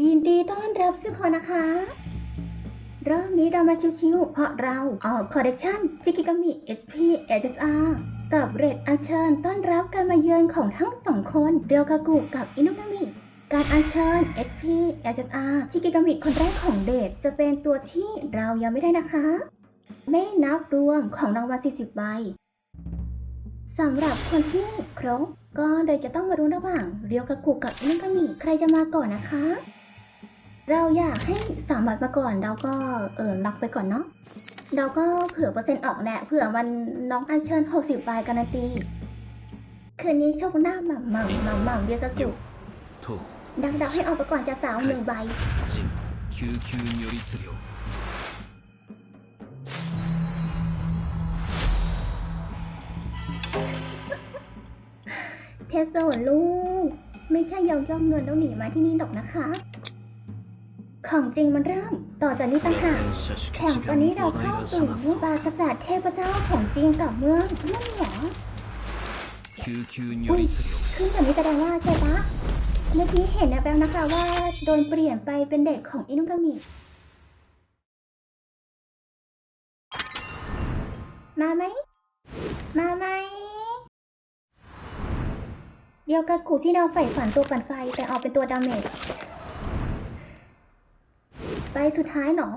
ยินดีต้อนรับสุกคนนะคะ รอบนี้เรามาชิวๆเพราะเราออกคอร์เรคชั่นจิกิกามิ SP HSR กับเรดอัญเชิญต้อนรับการมาเยือนของทั้งสองคนเรียวกากุกับอินุกามิ การอัญเชิญ SP HSR จิกิกามิคนแรกของเดทจะเป็นตัวที่เรายังไม่ได้นะคะ ไม่นับรวมของรางวัล 40 ใบสำหรับคนที่ครบก็เลยจะต้องมารู้ระหว่าง เรียวกากุกับอินุกามิ ใครจะมาก่อนนะคะ เราอยากให้สามบาตมาก่อนเราก็เออล็อกไปก่อนเนาะเราก็เผื่อเปอร์เซ็นต์ออกแหละเผื่อวันน้องอัญเชิญ 60ใบการันตี คืนนี้โชคหน้าหม่ำหม่ำหม่ำหม่ำเบียกระกุกดังดังให้ออกไปก่อนจะสาวหนึ่งใบเทสโซลูก ไม่ใช่ยองย่องเงินแล้วหนีมาที่นี่ดอกนะคะ ของจริงมันเริ่ม ต่อจากนี้ต่างหากแถมตอนนี้เราเข้าสู่มุบาศจากเทพเจ้าของจริงกับเมืองเรื่องหรออุ้ยขึ้นแบบนี้แสดงว่าใช่ปะเมื่อกี้เห็นนะแป๊บนะคะว่าโดนเปลี่ยนไปเป็นเด็กของอินุกามิมาไหม มาไหม เดียวกับกูที่เราใฝ่ฝันตัวฝันไฟแต่ออกเป็นตัวดาเมจ ไปสุดท้ายหนอ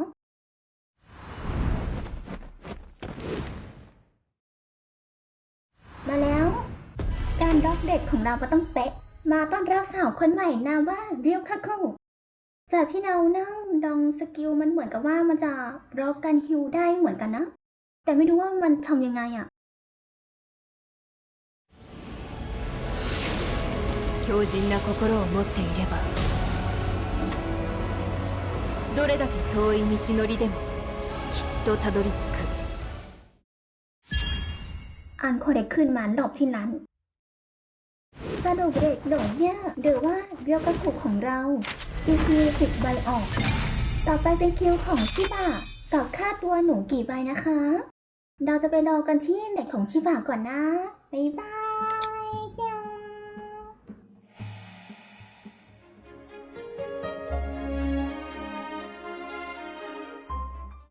มาแล้ว การร็อกเด็กของเราก็ต้องเป๊ะ มาต้อนรับสาวคนใหม่นามว่าเรียวคาโคจากที่เรานั่งดองสกิลมันเหมือนกับว่ามันจะร็อกกันฮิวได้เหมือนกันนะ แต่ไม่รู้ว่ามันทำยังไงอะ 強靭な心を持っていれば どれだけ遠い道のりでもきっとたどり着く อ่านคอเด็กขึ้นมาหลบที่นั้นสรุปเด็กโดดเย่าหรือว่าเรียวกระกุกของเราคิวคิวสิบใบออก ต่อไปเป็นคิวของชิบะกับค่าตัวหนูกี่ใบนะคะ เราจะไปรอกันที่เน็ตของชิบะก่อนนะ บ๊ายบาย